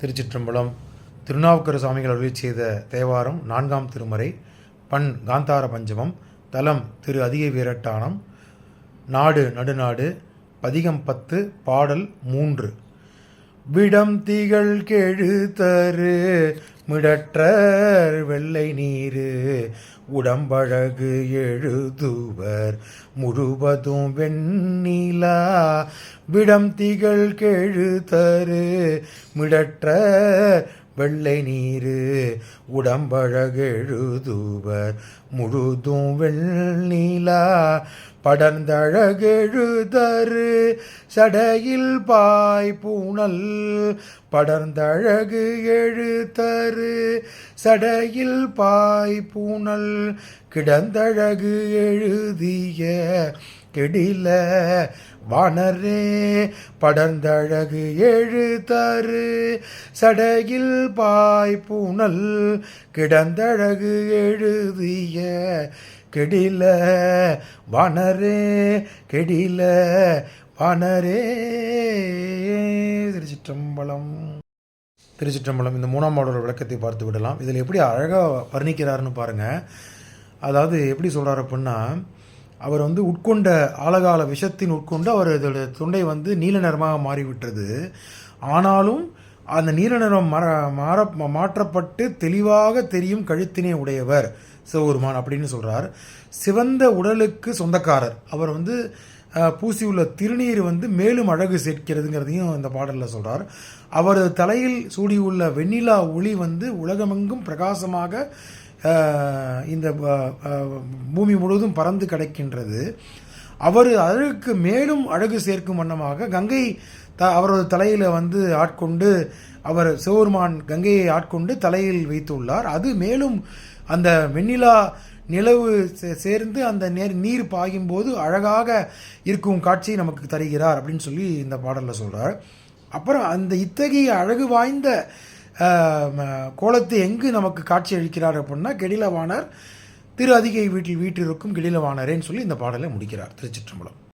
திருச்சிற்றம்பலம் திருநாவுக்கர சுவாமிகள் அருளி செய்த தேவாரம் நான்காம் திருமறை பண் காந்தார பஞ்சமம் தலம் திரு அதிக வீரட்டானம் நாடு நடுநாடு பதிகம் பத்து பாடல் மூன்று. விடம் திகழ் கெழுத்தரு மிடற்றர் வெள்ளை நீரு. உடம்பழகு எழுதுவர் முழுவதும் வெண்ணிலா. விடம் திகழ் கெழுத்தரு மிடற்ற வெள்ளை நீரு உடம்பழகெழுதுவர். முழுதும் வெண்ணிலா படர்ந்தழகெழுதரு. சடையில் பாய் பூணல் படர்ந்தழகு எழுத்தரு சடையில் பாய் பூனல் கிடந்தழகு எழுதிய கெடில வானரே படர்ந்தழகு எழுதரு சடையில் பாய் பூனல் கிடந்தழகு எழுதிய கெடில வானரே கெடில வானரே திருச்சிற்றம்பலம். திருச்சிற்றம்பலம் இந்த மூணாம் பாடலோட விளக்கத்தை பார்த்து விடலாம். இதில் எப்படி அழகாக வர்ணிக்கிறாருன்னு பாருங்கள் அதாவது எப்படி சொல்கிறார் அப்படின்னா அவர் வந்து உட்கொண்ட ஆழகால விஷத்தின் உட்கொண்டு அவர் இதோட தொண்டை வந்து நீல நிறமாக மாறிவிட்டது. ஆனாலும் அந்த நீல நிறம் மாற மாற மாற்றப்பட்டு தெளிவாக தெரியும் கழுத்தினை உடையவர். சிவபெருமான் அப்படின்னு சொல்கிறார் சிவந்த உடலுக்கு சொந்தக்காரர். அவர் வந்து பூசியுள்ள திருநீர் வந்து மேலும் அழகு சேர்க்கிறதுங்கிறதையும் இந்த பாடலில் சொல்கிறார் அவர் தலையில் சூடியுள்ள வெண்ணிலா ஒளி வந்து உலகமெங்கும் பிரகாசமாக இந்த பூமி முழுவதும் பறந்து கிடக்கின்றது. அவர் அழகுக்கு மேலும் அழகு சேர்க்கும் வண்ணமாக கங்கை த அவரது தலையில் வந்து ஆட்கொண்டு அவர் சிவபெருமான் கங்கையை ஆட்கொண்டு தலையில் வைத்துள்ளார். அது மேலும் அந்த வெண்ணிலா நிலவு சே- சேர்ந்து அந்த நேர் நீர் பாயும்போது அழகாக இருக்கும் காட்சியை நமக்கு தருகிறார் அப்படின்னு சொல்லி இந்த பாடலில் சொல்கிறார் அப்புறம் அந்த இத்தகைய அழகு வாய்ந்த கோலத்தை எங்கு நமக்கு காட்சி அளிக்கிறார் அப்படின்னா கெடிலவாணர் திரு அதிகை வீட்டில் வீட்டிற்கும் கெடிலவாணரேன்னு சொல்லி இந்த பாடலை முடிக்கிறார் திருச்சிற்றம்பலம்.